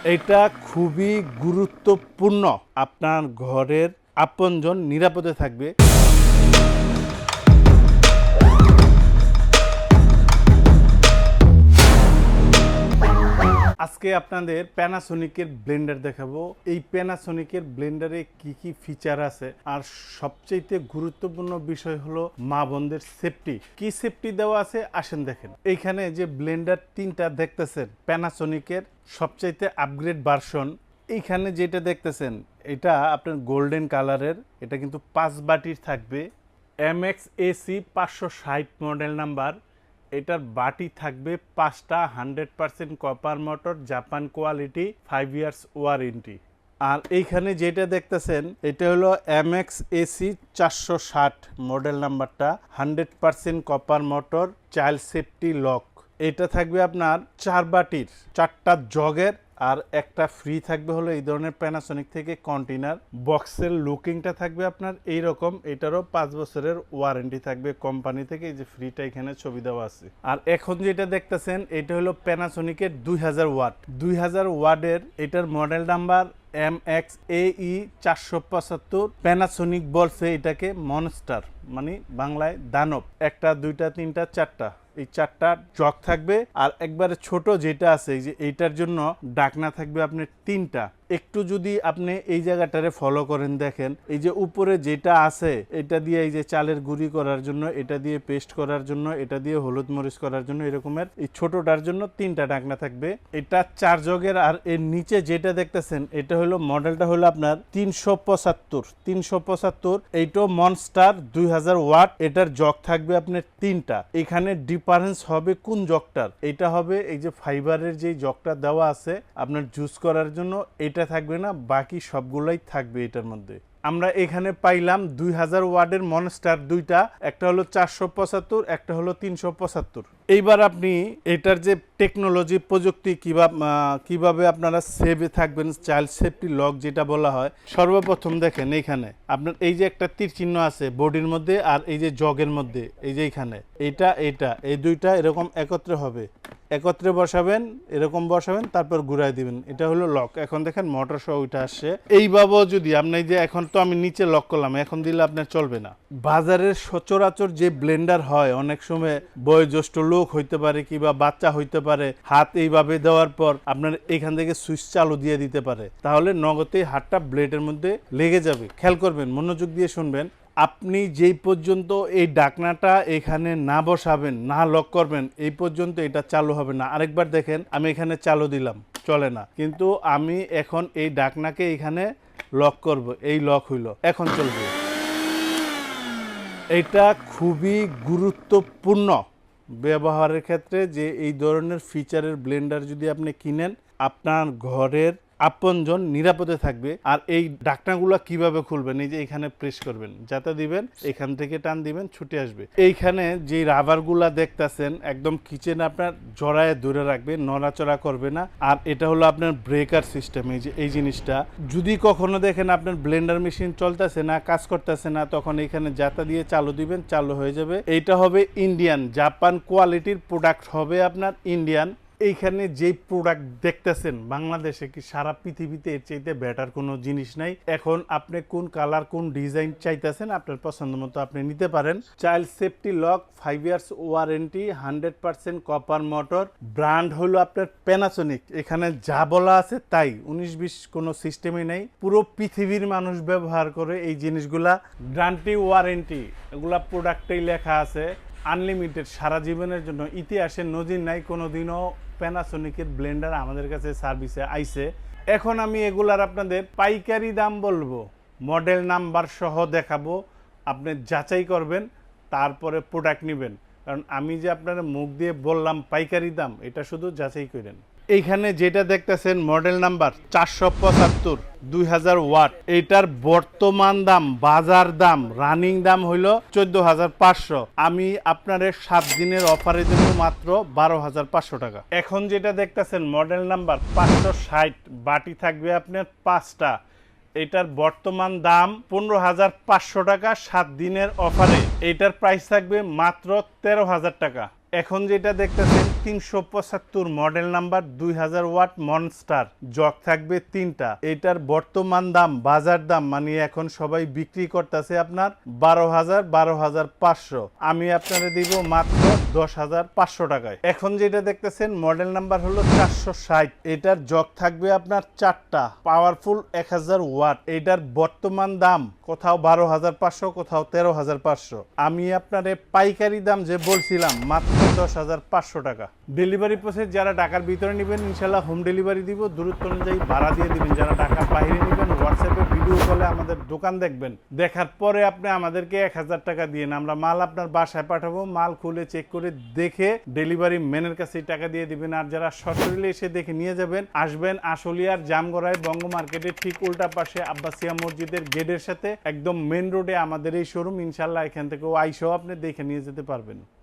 এটা খুবই গুরুত্বপূর্ণ। আপনার ঘরের আপনজন নিরাপদে থাকবে। আজকে আপনাদের প্যানাসোনিকের ব্লেন্ডার দেখাবো। এই প্যানাসোনিকের ব্লেন্ডারে কি কি ফিচার আছে? আর সবচেয়ে গুরুত্বপূর্ণ বিষয় হলো মা বোনদের সেফটি কি সেফটি দেওয়া আছে? আসেন দেখেন। এইখানে যে ব্লেন্ডার তিনটা দেখতেছেন প্যানাসোনিকের সবচাইতে আপগ্রেড ভার্সন এইখানে যেটা দেখতেছেন, এটা আপনার গোল্ডেন কালারের এটা কিন্তু পাঁচ বাটির থাকবে। এম এক্স এসি পাঁচশো ষাট মডেল নাম্বার এটার বাটি থাকবে পাঁচটা hundred percent copper motor Japan quality five years warranty. আর এইখানে যেটা দেখতেছেন, এটা হলো এম এক্স এসি চারশো ষাট মডেল নাম্বারটা, hundred percent copper motor, child safety lock. এটা থাকবে আপনার চার বাটির, চারটা জগের আর একটা ফ্রি থাকবে হলো এই ধরনের প্যানাসনিক থেকে কন্টেনার বক্সের লুকিংটা থাকবে আপনার এই রকম এটারও পাঁচ বছরের ওয়ারেন্টি থাকবে কোম্পানি থেকে, এই যে ফ্রিটা এখানে ছবি দেওয়া আছে। আর এখন যেটা দেখতেছেন, এটা হলো প্যানাসনিকের দুই হাজার ওয়াট দুই হাজার ওয়াটের এটার model number M X A E চারশো পঁচাত্তর প্যানাসনিক বলছে এটাকে মনস্টার মানে বাংলায় দানব। একটা, দুইটা, তিনটা, চারটা। এই চারটা জগ থাকবে। আর একবারে ছোট যেটা আছে যে এইটার জন্য ডাকনা থাকবে আপনার তিনটা। একটু যদি আপনি এই জায়গাটারে ফলো করেন দেখেন, এই যে উপরে যেটা আছে, এটা দিয়ে এই যে চালের গুঁড়ি করার জন্য, এটা দিয়ে পেস্ট করার জন্য, এটা দিয়ে হলুদ মরিচ করার জন্য এরকমের এই ছোটটার জন্য তিনটা ডাকনা থাকবে। এটা চার জগের আর এর নিচে যেটা দেখতেছেন, এটা হলো মডেলটা হলো আপনার তিনশো পঁচাত্তর তিনশো পঁচাত্তর এইটাও মনস্টার দুই হাজার ওয়াট, এটার জগ থাকবে আপনার তিনটা। এখানে ডিফারেন্স হবে কোন জগটার? এটা হবে এই যে ফাইবারের যে জগটা দেওয়া আছে, আপনার জুস করার জন্য, এটা থাকবে না, বাকি সবগুলাই থাকবে এটার মধ্যে। আমরা এখানে পাইলাম দুই হাজার ওয়ার্ডের মনস্টার দুইটা, একটা হলো চারশো পঁচাত্তর, একটা হলো তিনশো পঁচাত্তর। এইবার আপনি এটার যে টেকনোলজি প্রযুক্তি কীভাবে কীভাবে আপনারা সেভে থাকবেন চাইল্ড সেফটি লক যেটা বলা হয়, সর্বপ্রথম দেখেন এইখানে, আপনার এই যে একটা তীর চিহ্ন আছে বডির মধ্যে আর এই যে জগের মধ্যে, এই যে এইখানে এইটা এইটা এই দুইটা এরকম একত্রে হবে। একত্রে বসাবেন, এরকম বসাবেন, তারপর ঘুরাই দিবেন। এটা হলো লক। এখন দেখেন মোটর সহ ওইটা আসছে। এইভাবেও যদি আপনি যে এখন তো আমি নিচে লক করলাম, এখন দিলে আপনার চলবে না। বাজারের সচরাচর যে ব্লেন্ডার হয়, অনেক সময় বয়োজ্যেষ্ঠ লোক হইতে পারে কিংবা বাচ্চা হইতে পারে, হাত এইভাবে দেওয়ার পর আপনার এখান থেকে সুইচ চালু দিয়ে দিতে পারে। তাহলে নগদে হাতটা ব্লেডের মধ্যে লেগে যাবে। খেয়াল করবেন, মনোযোগ দিয়ে শুনবেন। আপনি যেই পর্যন্ত এই ডাকনাটা এখানে না বসাবেন, না লক করবেন, এই পর্যন্ত এটা চালু হবে না। আরেকবার দেখেন, আমি এখানে চালু দিলাম, চলে না। কিন্তু আমি এখন এই ডাকনাকে এখানে লক করব, এই লক হইল। এখন চলবে। এটা খুবই গুরুত্বপূর্ণ ব্যবহারের ক্ষেত্রে যে এই ধরনের ফিচারের ব্লেন্ডার যদি আপনি কিনেন, আপনার ঘরের আপনজন নিরাপদে থাকবে আর এই ডাকনাগুলো কীভাবে খুলবেন? এই যে এখানে প্রেস করবেন, যাতে দিবেন, এখান থেকে টান দিবেন, ছুটে আসবে। এইখানে যে রাবারগুলা দেখতাছেন, একদম কিচেন আপনার জড়ায় দূরে রাখবে, নড়াচড়া করবে না। আর এটা হলো আপনার ব্রেকার সিস্টেম এই যে, এই জিনিসটা। যদি কখনো দেখেন আপনার ব্লেন্ডার মেশিন চলতেছে না, কাজ করতেছে না, তখন এখানে যাতা দিয়ে চালু দিবেন, চালু হয়ে যাবে। এইটা হবে ইন্ডিয়ান জাপান কোয়ালিটির প্রোডাক্ট হবে আপনার ইন্ডিয়ান এইখানে যে প্রোডাক্ট দেখতেছেন, বাংলাদেশে কি সারা পৃথিবীতে এর চাইতে বেটার কোনো জিনিস নাই? এখন আপনি কোন কালার কোন ডিজাইন চাইতেছেন, আপনার পছন্দ মতো আপনি নিতে পারেন। Child safety lock five years warranty hundred percent copper motor brand হলো আপনার প্যানাসোনিক এখানে যা বলা আছে তাই, উনিশ বিশ কোনো সিস্টেমই নেই। পুরো পৃথিবীর মানুষ ব্যবহার করে এই জিনিসগুলা। গ্যারান্টি ওয়ারেন্টি এগুলা প্রোডাক্টেই লেখা আছে। আনলিমিটেড সারা জীবনের জন্য ইতিহাসে নজির নাই কোনো দিনও প্যানাসোনিকের ব্লেন্ডার আমাদের কাছে সার্ভিসে আইছে। এখন আমি এগুলার আপনাদের পাইকারি দাম বলব, মডেল নাম্বার সহ দেখাবো, আপনি যাচাই করবেন, তারপরে প্রোডাক্ট নেবেন। কারণ আমি যে আপনার মুখ দিয়ে বললাম পাইকারি দাম, এটা শুধু যাচাই করেন। এইখানে যেটা দেখতেছেন মডেল নাম্বার চারশো পঁচাত্তর, দুই হাজার ওয়াট। এটার বর্তমান দাম, বাজার দাম রানিং দাম হইল চোদ্দ হাজার পাঁচশো। আমি আপনার সাত দিনের অফারে দেব মাত্র বারো হাজার পাঁচশো টাকা। এখন যেটা দেখতেছেন মডেল নাম্বার পাঁচশো ষাট, বাটি থাকবে আপনার পাঁচটা। এটার বর্তমান দাম পনেরো হাজার পাঁচশো টাকা সাত দিনের অফারে এটার প্রাইস থাকবে মাত্র তেরো হাজার টাকা। এখন যেটা দেখতেছেন তিনশো পঁচাত্তর মডেল নাম্বার, দুই হাজার ওয়াট মনস্টার, জগ থাকবে তিনটা। এটার বর্তমান দাম, বাজার দাম মানে এখন সবাই বিক্রি করতেছে আপনার বারো হাজার বারো হাজার পাঁচশো। আমি আপনারা দিব মাত্র দশ হাজার পাঁচশো টাকায়। এখন যেটা দেখতেছেন, মডেল নাম্বার হলো চারশো ষাট। এটার জগ থাকবে আপনার চারটা, পাওয়ারফুল এক হাজার ওয়াট। এটার বর্তমান দাম, কোথাও বারো হাজার পাঁচশো, কোথাও তেরো হাজার পাঁচশো। আমি আপনারে পাইকারি দাম যে বলছিলাম, মাত্র দশ হাজার পাঁচশো টাকা। ডেলিভারি প্রসেস যারা ঢাকার ভিতরে নেবেন ইনশাল্লাহ হোম ডেলিভারি দিব। দূরত্ব অনুযায়ী ভাড়া দিয়ে দিবেন। যারা ঢাকার বাইরে নেবেন হোয়াটসঅ্যাপে ভিডিও কলে আমাদের দোকান দেখবেন। দেখার পরে আপনি আমাদেরকে এক হাজার টাকা দিয়ে আমরা মাল আপনার বাসায় পাঠাবো। মাল খুলে চেক করে দেখে ডেলিভারি ম্যানের কাছে টাকা দিয়ে দিবেন। আর যারা সশরীরে এসে দেখে নিয়ে যাবেন, আসবেন আশুলিয়ার জামগড়ায় বঙ্গ মার্কেটের ঠিক উল্টা পাশে আব্বাসিয়া মসজিদের গেটের সাথে। একদম মেন রোডে আমাদের এই শোরুম ইনশাল্লাহ এখান থেকেও আইসেও আপনি দেখে নিয়ে যেতে পারবেন।